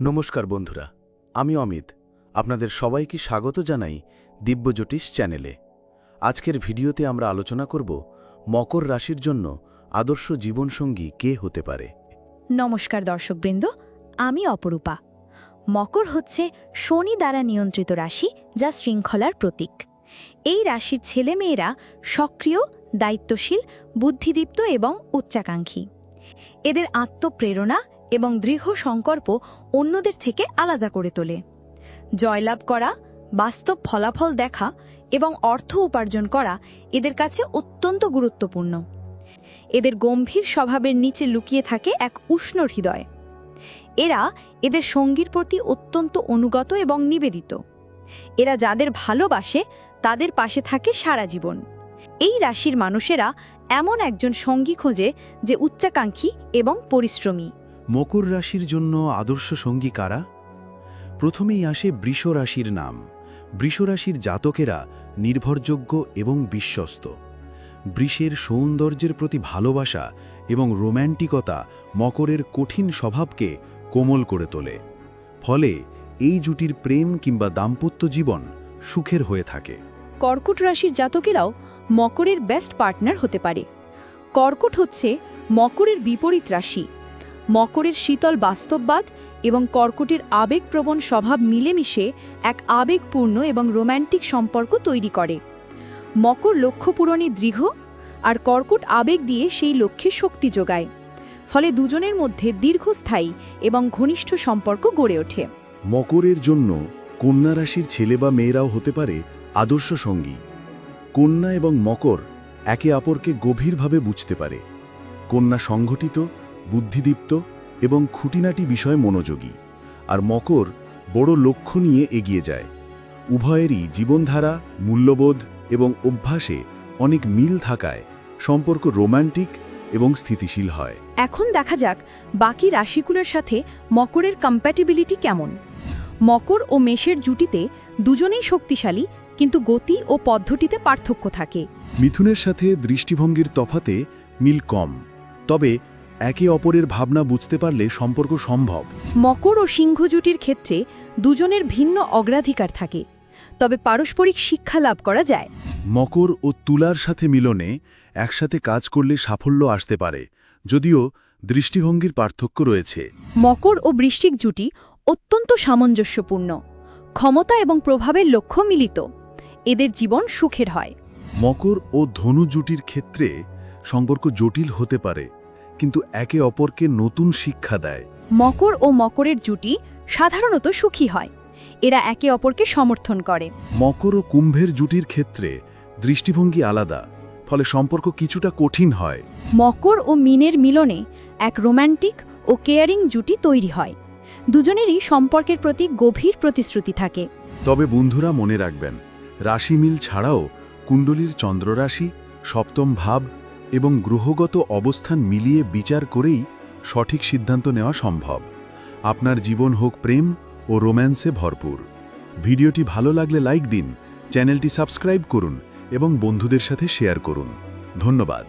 নমস্কার বন্ধুরা, আমি অমিত। আপনাদের সবাইকে স্বাগত জানাই দিব্যজ্যোতিষ চ্যানেলে। আজকের ভিডিওতে আমরা আলোচনা করব মকর রাশির জন্য আদর্শ জীবনসঙ্গী কে হতে পারে। নমস্কার দর্শকবৃন্দ, আমি অপরূপা। মকর হচ্ছে শনি দ্বারা নিয়ন্ত্রিত রাশি যা শৃঙ্খলার প্রতীক। এই রাশির ছেলেমেয়েরা সক্রিয়, দায়িত্বশীল, বুদ্ধিদীপ্ত এবং উচ্চাকাঙ্ক্ষী। এদের আত্মপ্রেরণা এবং দৃঢ় সংকল্প অন্যদের থেকে আলাদা করে তোলে। জয়লাভ করা, বাস্তব ফলাফল দেখা এবং অর্থ উপার্জন করা এদের কাছে অত্যন্ত গুরুত্বপূর্ণ। এদের গম্ভীর স্বভাবের নিচে লুকিয়ে থাকে এক উষ্ণ হৃদয়। এরা এদের সঙ্গীর প্রতি অত্যন্ত অনুগত এবং নিবেদিত। এরা যাদের ভালোবাসে, তাদের পাশে থাকে সারা জীবন। এই রাশির মানুষেরা এমন একজন সঙ্গী খোঁজে যে উচ্চাকাঙ্ক্ষী এবং পরিশ্রমী। মকর রাশির জন্য আদর্শ সঙ্গী কারা? প্রথমেই আসে বৃষ রাশির নাম। বৃষ রাশির জাতকেরা নির্ভরযোগ্য এবং বিশ্বস্ত। বৃষের সৌন্দর্যের প্রতি ভালোবাসা এবং রোম্যান্টিকতা মকরের কঠিন স্বভাবকে কোমল করে তোলে। ফলে এই জুটির প্রেম কিংবা দাম্পত্য জীবন সুখের হয়ে থাকে। কর্কট রাশির জাতকেরাও মকরের বেস্ট পার্টনার হতে পারে। কর্কট হচ্ছে মকরের বিপরীত রাশি। মকরের শীতল বাস্তববাদ এবং কর্কটের আবেগপ্রবণ স্বভাব মিলেমিশে এক আবেগপূর্ণ এবং রোম্যান্টিক সম্পর্ক তৈরি করে। মকর লক্ষ্য পূরণে দৃঢ় আর কর্কট আবেগ দিয়ে সেই লক্ষ্যে শক্তি যোগায়। ফলে দুজনের মধ্যে দীর্ঘস্থায়ী এবং ঘনিষ্ঠ সম্পর্ক গড়ে ওঠে। মকরের জন্য কন্যা রাশির ছেলে বা মেয়েরাও হতে পারে আদর্শ সঙ্গী। কন্যা এবং মকর একে অপরকে গভীরভাবে বুঝতে পারে। কন্যা সংগঠিত বুদ্ধিদীপ্ত এবং খুঁটিনাটি বিষয় মনোযোগী আর মকর বড় লক্ষ্য নিয়ে এগিয়ে যায়। উভয়েরই জীবনধারা মূল্যবোধ এবং অভ্যাসে অনেক মিল থাকায় সম্পর্ক রোম্যান্টিক এবং স্থিতিশীল হয়। এখন দেখা যাক বাকি রাশিগুলোর সাথে মকরের কম্প্যাটিবিলিটি কেমন। মকর ও মেষের জুটিতে দুজনেই শক্তিশালী কিন্তু গতি ও পদ্ধতিতে পার্থক্য থাকে। মিথুনের সাথে দৃষ্টিভঙ্গির তফাতে মিল কম তবে একে অপরের ভাবনা বুঝতে পারলে সম্পর্ক সম্ভব। মকর ও সিংহ জুটির ক্ষেত্রে দুজনের ভিন্ন অগ্রাধিকার থাকে তবে পারস্পরিক শিক্ষা লাভ করা যায়। মকর ও তুলার সাথে মিলনে একসাথে কাজ করলে সাফল্য আসতে পারে যদিও দৃষ্টিভঙ্গির পার্থক্য রয়েছে। মকর ও বৃষ্টিক জুটি অত্যন্ত সামঞ্জস্যপূর্ণ ক্ষমতা এবং প্রভাবের লক্ষ্য মিলিত এদের জীবন সুখের হয়। মকর ও ধনু জুটির ক্ষেত্রে সম্পর্ক জটিল হতে পারে কিন্তু একে অপরকে নতুন শিক্ষা দেয়। মকর ও মকরের জুটি সাধারণত সুখী হয়। এরা একে অপরকে সমর্থন করে। মকর ও কুম্ভের জুটির ক্ষেত্রে দৃষ্টিভঙ্গি আলাদা ফলে সম্পর্ক কিছুটা কঠিন হয়। মকর ও মিনের মিলনে এক রোম্যান্টিক ও কেয়ারিং জুটি তৈরি হয়। দুজনেরই সম্পর্কের প্রতি গভীর প্রতিশ্রুতি থাকে। তবে বন্ধুরা মনে রাখবেন রাশি মিল ছাড়াও কুণ্ডলীর চন্দ্ররাশি সপ্তম ভাব এবং গ্রহগত অবস্থান মিলিয়ে বিচার করেই সঠিক সিদ্ধান্ত নেওয়া সম্ভব। আপনার জীবন হোক প্রেম ও রোম্যান্সে ভরপুর। ভিডিওটি ভালো লাগলে লাইক দিন, চ্যানেলটি সাবস্ক্রাইব করুন এবং বন্ধুদের সাথে শেয়ার করুন। ধন্যবাদ।